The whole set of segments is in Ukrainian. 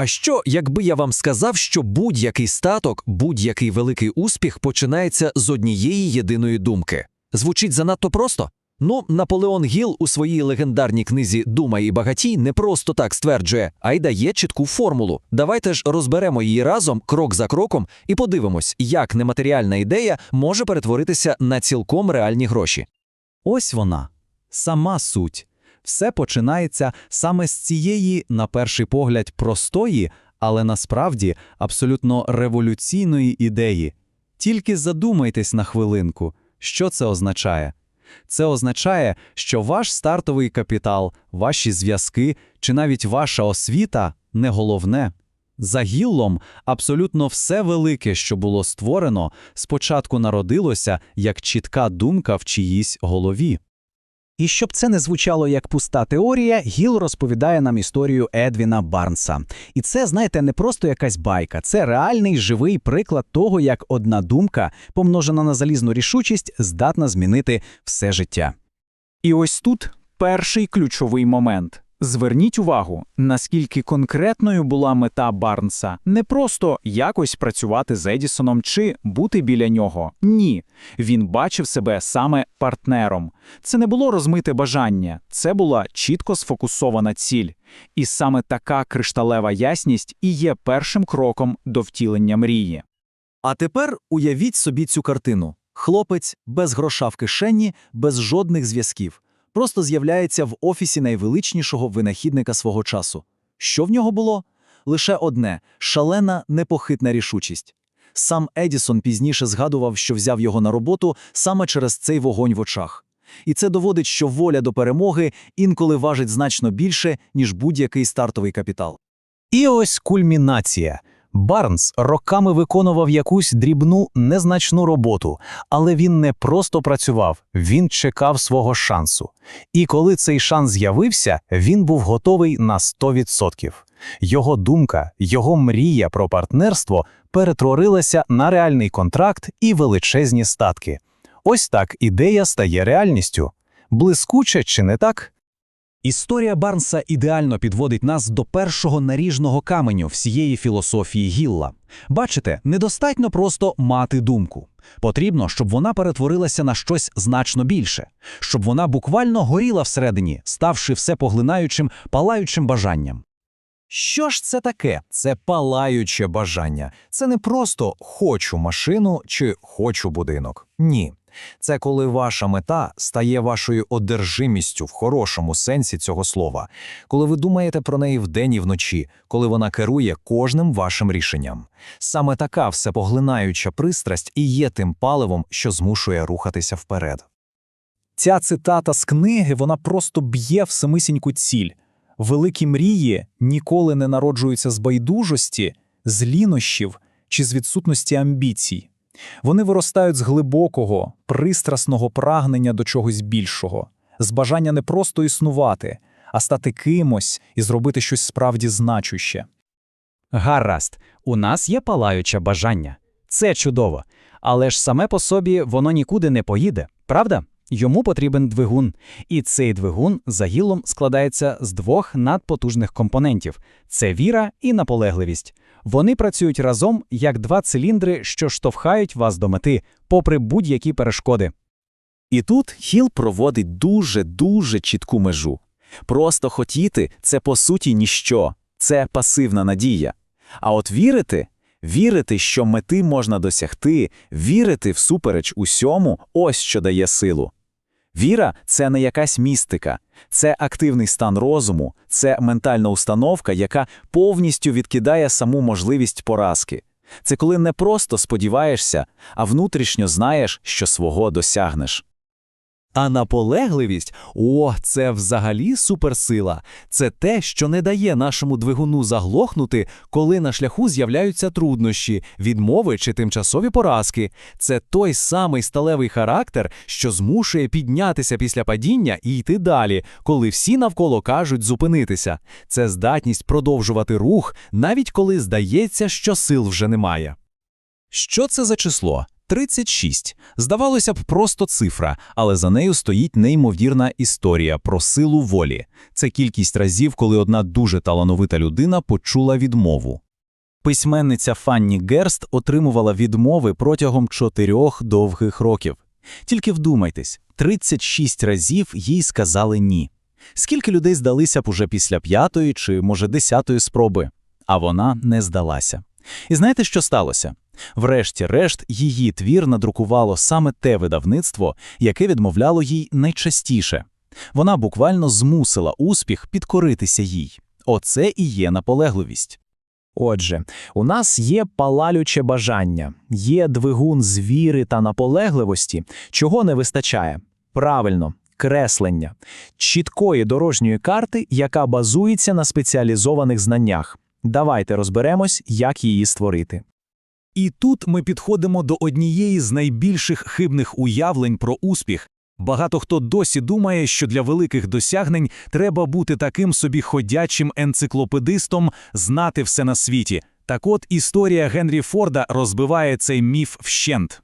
А що, якби я вам сказав, що будь-який статок, будь-який великий успіх починається з однієї єдиної думки? Звучить занадто просто? Ну, Наполеон Гіл у своїй легендарній книзі Думай і багатій не просто так стверджує, а й дає чітку формулу. Давайте ж розберемо її разом, крок за кроком, і подивимось, як нематеріальна ідея може перетворитися на цілком реальні гроші. Ось вона, сама суть. Все починається саме з цієї, на перший погляд, простої, але насправді абсолютно революційної ідеї. Тільки задумайтесь на хвилинку, що це означає. Це означає, що ваш стартовий капітал, ваші зв'язки чи навіть ваша освіта не головне. За гіллом абсолютно все велике, що було створено, спочатку народилося як чітка думка в чиїсь голові. І щоб це не звучало як пуста теорія, Гіл розповідає нам історію Едвіна Барнса. І це, знаєте, не просто якась байка, це реальний живий приклад того, як одна думка, помножена на залізну рішучість, здатна змінити все життя. І ось тут перший ключовий момент. Зверніть увагу, наскільки конкретною була мета Барнса не просто якось працювати з Едісоном чи бути біля нього. Ні, він бачив себе саме партнером. Це не було розмите бажання, це була чітко сфокусована ціль. І саме така кришталева ясність і є першим кроком до втілення мрії. А тепер уявіть собі цю картину. Хлопець без гроша в кишені, без жодних зв'язків. Просто з'являється в офісі найвеличнішого винахідника свого часу. Що в нього було? Лише одне – шалена, непохитна рішучість. Сам Едісон пізніше згадував, що взяв його на роботу саме через цей вогонь в очах. І це доводить, що воля до перемоги інколи важить значно більше, ніж будь-який стартовий капітал. І ось кульмінація. Барнс роками виконував якусь дрібну, незначну роботу, але він не просто працював, він чекав свого шансу. І коли цей шанс з'явився, він був готовий на 100%. Його думка, його мрія про партнерство перетворилася на реальний контракт і величезні статки. Ось так ідея стає реальністю. Блискуче чи не так? Історія Барнса ідеально підводить нас до першого наріжного каменю всієї філософії Гілла. Бачите, недостатньо просто мати думку. Потрібно, щоб вона перетворилася на щось значно більше, щоб вона буквально горіла всередині, ставши всепоглинаючим, палаючим бажанням. Що ж це таке? Це палаюче бажання. Це не просто хочу машину чи хочу будинок. Ні. Це коли ваша мета стає вашою одержимістю в хорошому сенсі цього слова, коли ви думаєте про неї вдень і вночі, коли вона керує кожним вашим рішенням. Саме така всепоглинаюча пристрасть і є тим паливом, що змушує рухатися вперед. Ця цитата з книги вона просто б'є в самисіньку ціль. Великі мрії ніколи не народжуються з байдужості, з лінощів чи з відсутності амбіцій. Вони виростають з глибокого, пристрасного прагнення до чогось більшого, з бажання не просто існувати, а стати кимось і зробити щось справді значуще. Гаразд, у нас є палаюче бажання. Це чудово. Але ж саме по собі воно нікуди не поїде, правда? Йому потрібен двигун. І цей двигун за гілом складається з двох надпотужних компонентів це віра і наполегливість. Вони працюють разом як два циліндри, що штовхають вас до мети, попри будь-які перешкоди. І тут Хіл проводить дуже-дуже чітку межу. Просто хотіти це по суті ніщо, це пасивна надія. А от вірити, вірити, що мети можна досягти, вірити всупереч усьому, ось що дає силу. Віра це не якась містика, це активний стан розуму, це ментальна установка, яка повністю відкидає саму можливість поразки. Це коли не просто сподіваєшся, а внутрішньо знаєш, що свого досягнеш. А наполегливість о, це взагалі суперсила. Це те, що не дає нашому двигуну заглохнути, коли на шляху з'являються труднощі, відмови чи тимчасові поразки. Це той самий сталевий характер, що змушує піднятися після падіння і йти далі, коли всі навколо кажуть зупинитися. Це здатність продовжувати рух, навіть коли здається, що сил вже немає. Що це за число? 36. Здавалося б, просто цифра, але за нею стоїть неймовірна історія про силу волі. Це кількість разів, коли одна дуже талановита людина почула відмову. Письменниця Фанні Герст отримувала відмови протягом чотирьох довгих років. Тільки вдумайтесь, 36 разів їй сказали ні. Скільки людей здалися б уже після п'ятої чи, може, десятої спроби? А вона не здалася. І знаєте, що сталося? Врешті-решт, її твір надрукувало саме те видавництво, яке відмовляло їй найчастіше. Вона буквально змусила успіх підкоритися їй. Оце і є наполегливість. Отже, у нас є палалюче бажання, є двигун з віри та наполегливості, чого не вистачає. Правильно, креслення, чіткої дорожньої карти, яка базується на спеціалізованих знаннях. Давайте розберемось, як її створити. І тут ми підходимо до однієї з найбільших хибних уявлень про успіх. Багато хто досі думає, що для великих досягнень треба бути таким собі ходячим енциклопедистом, знати все на світі. Так от історія Генрі Форда розбиває цей міф вщент.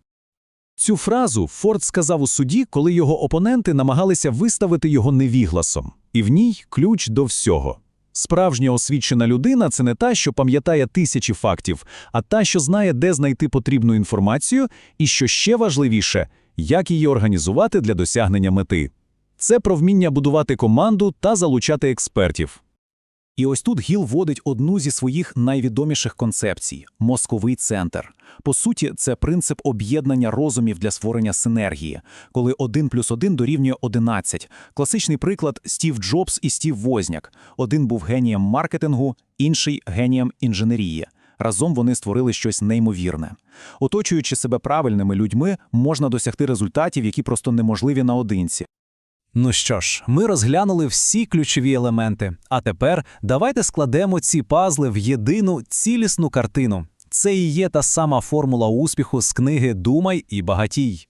Цю фразу Форд сказав у суді, коли його опоненти намагалися виставити його невігласом. І в ній ключ до всього. Справжня освічена людина – це не та, що пам'ятає тисячі фактів, а та, що знає, де знайти потрібну інформацію, і, що ще важливіше, як її організувати для досягнення мети. Це про вміння будувати команду та залучати експертів. І ось тут Гіл вводить одну зі своїх найвідоміших концепцій – мозковий центр. По суті, це принцип об'єднання розумів для створення синергії, коли 1 плюс 1 дорівнює 11. Класичний приклад – Стів Джобс і Стів Возняк. Один був генієм маркетингу, інший – генієм інженерії. Разом вони створили щось неймовірне. Оточуючи себе правильними людьми, можна досягти результатів, які просто неможливі наодинці. Ну що ж, ми розглянули всі ключові елементи. А тепер давайте складемо ці пазли в єдину цілісну картину. Це і є та сама формула успіху з книги Думай і багатій.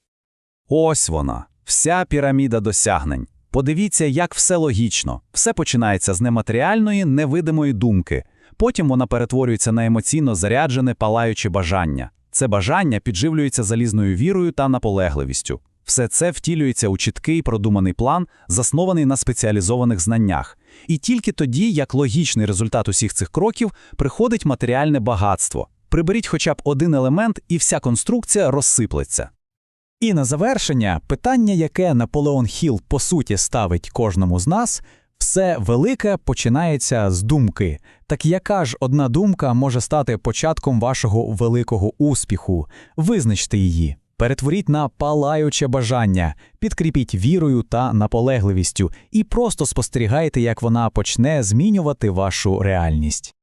Ось вона, вся піраміда досягнень. Подивіться, як все логічно. Все починається з нематеріальної, невидимої думки. Потім вона перетворюється на емоційно заряджене, палаюче бажання. Це бажання підживлюється залізною вірою та наполегливістю. Все це втілюється у чіткий продуманий план, заснований на спеціалізованих знаннях. І тільки тоді, як логічний результат усіх цих кроків, приходить матеріальне багатство. Приберіть хоча б один елемент, і вся конструкція розсиплеться. І на завершення питання, яке Наполеон Хіл по суті ставить кожному з нас, все велике починається з думки. Так яка ж одна думка може стати початком вашого великого успіху? Визначте її. Перетворіть на палаюче бажання, підкріпіть вірою та наполегливістю і просто спостерігайте, як вона почне змінювати вашу реальність.